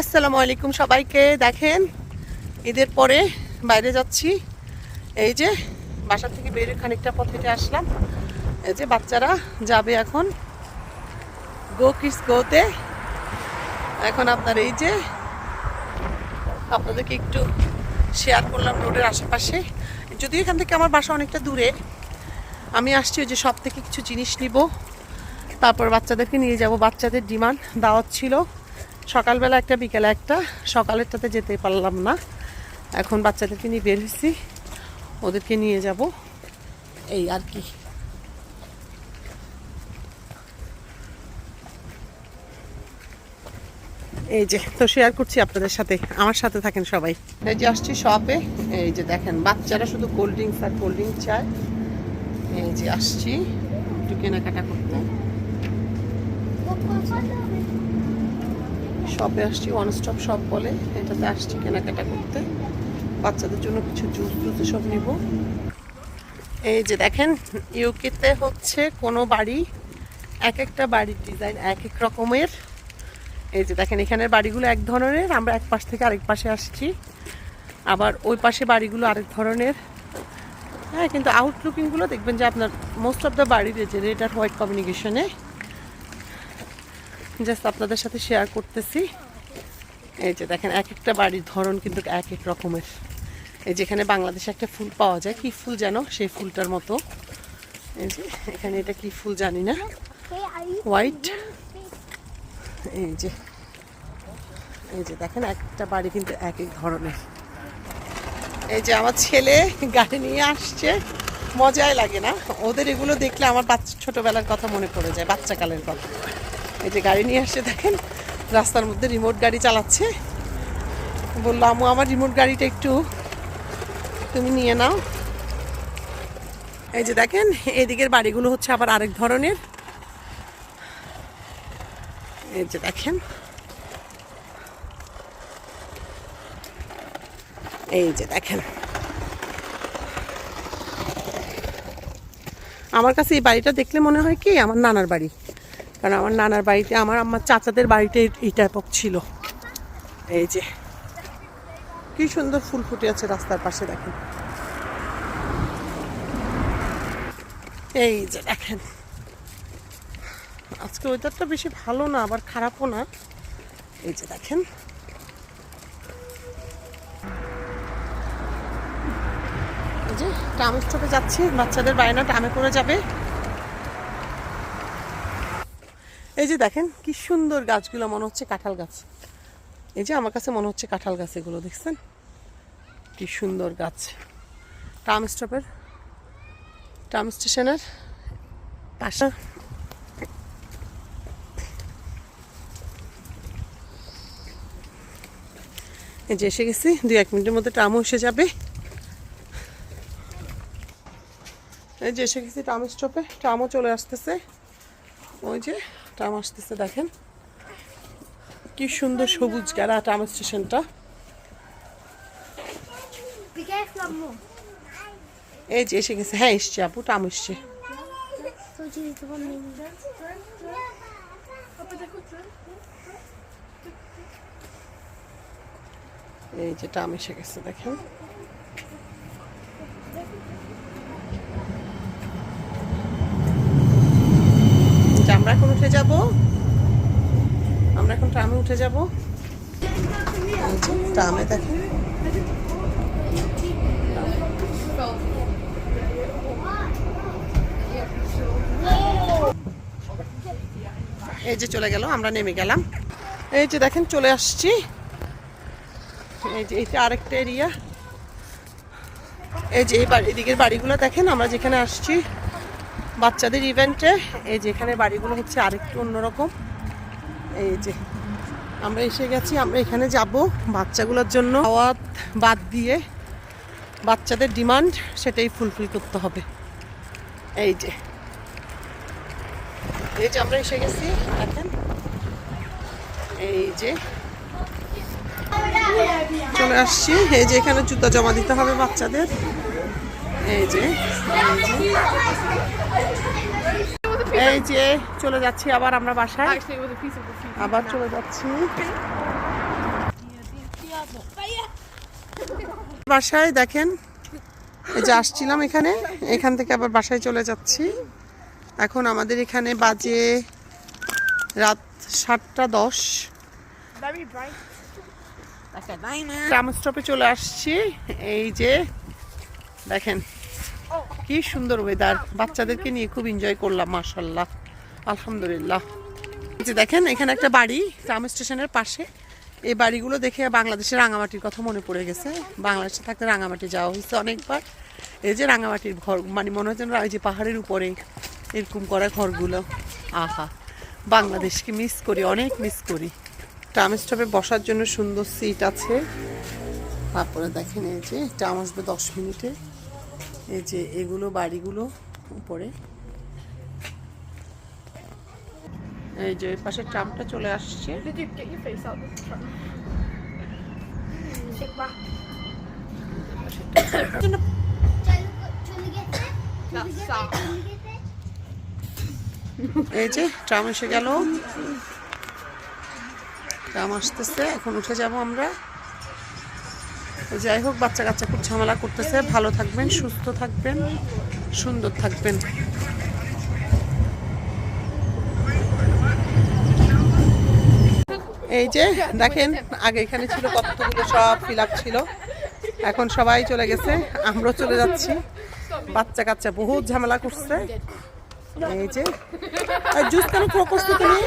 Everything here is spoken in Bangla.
আসসালামু আলাইকুম সবাইকে, দেখেন, ঈদের পরে বাইরে যাচ্ছি। এই যে বাসা থেকে বেরিয়ে খানিকটা পথ হেঁটে আসলাম। এই যে বাচ্চারা যাবে এখন। গো কিস গোতে এখন আপনার এই যে আপনাদেরকে একটু শেয়ার করলাম রোডের আশেপাশে। যদিও এখান থেকে আমার বাসা অনেকটা দূরে। আমি আসছি ওই যে সব থেকে কিছু জিনিস নিব। তারপর বাচ্চাদেরকে নিয়ে যাব। বাচ্চাদের ডিমান্ড, দাওয়াত ছিল। সকালবেলা একটা, বিকেলে একটা। সকালেরটাতে যেতে পারলাম না। এখন বাচ্চাদেরকে নিয়ে বের হয়েছি। ওদেরকে নিয়ে যাব। এই আর কি। এই যে, তো শেয়ার করছি আপনাদের সাথে। আমার সাথে থাকেন সবাই। এই যে আসছি শপে এই যে দেখেন, বাচ্চারা শুধু কোল্ড ড্রিঙ্কস আর কোল্ড ড্রিঙ্ক চায়। এই যে আসছি, একটু কেনাকাটা করতে। শপে আসছি ওয়ান স্টপ শপ বলে। এটাতে আসছি কেনাকাটা করতে। বাচ্চাদের জন্য কিছু জুস টুস সব নিব। এই যে দেখেন ইউকেতে হচ্ছে কোনো বাড়ি, এক একটা বাড়ির ডিজাইন এক এক রকমের। এই যে দেখেন, এখানের বাড়িগুলো এক ধরনের, আমরা এক পাশ থেকে আরেক পাশে আসছি। আবার ওই পাশে বাড়িগুলো আরেক ধরনের। হ্যাঁ কিন্তু আউটলুকিংগুলো দেখবেন যে আপনার মোস্ট অফ দ্য বাড়ির যে রেড আর হোয়াইট কমিউনিকেশনে জাস্ট আপনাদের সাথে শেয়ার করতেছি। এই যে দেখেন, এক একটা বাড়ির ধরন কিন্তু এক এক রকমের। এই যেখানে বাংলাদেশে একটা ফুল পাওয়া যায়। কি ফুল যেন? সেই ফুলটার মতো। এই যে, এখানে এটা কি ফুল জানি না। হোয়াইট এই যে। এই যে দেখেন, একটা বাড়ি কিন্তু এক এক ধরনের। এই যে আমার ছেলে গাড়ি নিয়ে আসছে। মজাই লাগে না। ওদের এগুলো দেখলে আমার বাচ্চা ছোটবেলার কথা মনে পড়ে যায়, বাচ্চাকালের কথা। এই যে গাড়ি নিয়ে আসছে দেখেন, রাস্তার মধ্যে রিমোট গাড়ি চালাচ্ছে। বলল আমু আমার রিমোট গাড়িটা একটু তুমি নিয়ে নাও। এই যে দেখেন, এদিকের বাড়িগুলো হচ্ছে আবার আরেক ধরনের। এই যে দেখেন। এই যে দেখেন। আমার কাছে এই বাড়িটা দেখলে মনে হয় কি, আমার নানার বাড়ি। কারণ আমার নানার বাড়িতে, আমার আমার চাচাদের বাড়িতে এই টাইপক ছিল। এই যে, কি সুন্দর ফুল ফুটে আছে রাস্তার পাশে দেখেন। এই যে দেখেন, আজকে ওয়েদারটা বেশি ভালো না, আবার খারাপও না। এই যে দেখেন। এই যে টাম স্টপে যাচ্ছি, বাচ্চাদের বায়না টামে করে যাবে। এই যে দেখেন, কি সুন্দর গাছগুলো মনে হচ্ছে কাঁঠাল গাছ। এই যে আমার কাছে মনে হচ্ছে কাঁঠাল গাছ এগুলো, দেখছেন? কি সুন্দর গাছ। টাম স্টপের টাম স্টেশনের পাশে। এই যে এসে গেছি, দুই এক মিনিটের মধ্যে ট্রামও এসে যাবে। এই যে এসে গেছি ট্রাম স্টপে, ট্রামও চলে আসতেছে। ওই যে, ট্রাম আসতেছে, দেখেন। কি সুন্দর সবুজ গেরা ট্রাম স্টেশনটা। এই যে, এসে গেছে। হ্যাঁ এসছে আপু, ট্রাম এসছে? এই যে, ট্রাম এসে গেছে, দেখেন। আমরা এখন উঠে যাব। আমরা এখন ট্রামে উঠে যাব। ট্রামে দেখেন এই যে চলে গেল, আমরা নেমে গেলাম। এই যে দেখেন, চলে আসছি। এই যে এটা আরেকটা এরিয়া। এই যে এই বাড়ি এদিকের বাড়িগুলো দেখেন, আমরা যেখানে আসছি। বাচ্চাদের ইভেন্টে এই যে এখানে বাড়িগুলো হচ্ছে আরেকটু অন্যরকম। এই যে আমরা এসে গেছি, আমরা এখানে যাব বাচ্চাগুলোর জন্য। খাওয়াত বাদ দিয়ে বাচ্চাদের ডিমান্ড সেটাই ফুলফিল করতে হবে। এই যে এই যে আমরা এসে গেছি, দেখেন। এই যে চলে আসছি। এই যে এখানে জুতা জমা দিতে হবে বাচ্চাদের। এই যে এই যে চলে যাচ্ছি আবার আমরা বাসায়। আবার চলে যাচ্ছি। বাসায় দেখেন এই যে আসছিলাম এখানে এখান থেকে আবার বাসায় চলে যাচ্ছি। এখন আমাদের এখানে বাজে রাত সাতটা দশ। ট্রাম স্টপে চলে আসছি। এই যে দেখেন, কি সুন্দর ওয়েদার বাচ্চাদেরকে নিয়ে খুব এনজয় করলাম মার্শাল্লাহ আলহামদুলিল্লাহ। যে দেখেন, এখানে একটা বাড়ি ট্রাম স্টেশনের পাশে। এই বাড়িগুলো দেখে বাংলাদেশের রাঙামাটির কথা মনে পড়ে গেছে। বাংলাদেশে থাকতে রাঙামাটি যাওয়া হয়েছে অনেকবার। এই যে রাঙামাটির ঘর মানে মনে হচ্ছে ওই যে পাহাড়ের উপরে এরকম করা ঘরগুলো। আহা, বাংলাদেশকে মিস করি, অনেক মিস করি। ট্রাম স্টপে বসার জন্য সুন্দর সিট আছে। তারপরে দেখেন এই যে ট্রাম আসবে দশ মিনিটে। এই যে এগুলো বাড়িগুলো উপরে। এই যে এই পাশে ট্রামটা চলে আসছে। এই যে ট্রাম এসে গেল। ট্রাম আসতেছে এখন উঠে যাব আমরা। যাই হোক, বাচ্চা কাচ্চা খুব ঝামেলা করতেছে। ভালো থাকবেন, সুস্থ থাকবেন, সুন্দর থাকবেন। এই যে, দেখেন, আগে এখানে ছিল কতগুলো সব ফিল ছিল। এখন সবাই চলে গেছে, আমরাও চলে যাচ্ছি। বাচ্চা কাচ্চা বহুত ঝামেলা করছে। এই যে জুস কেন করছ তুমি?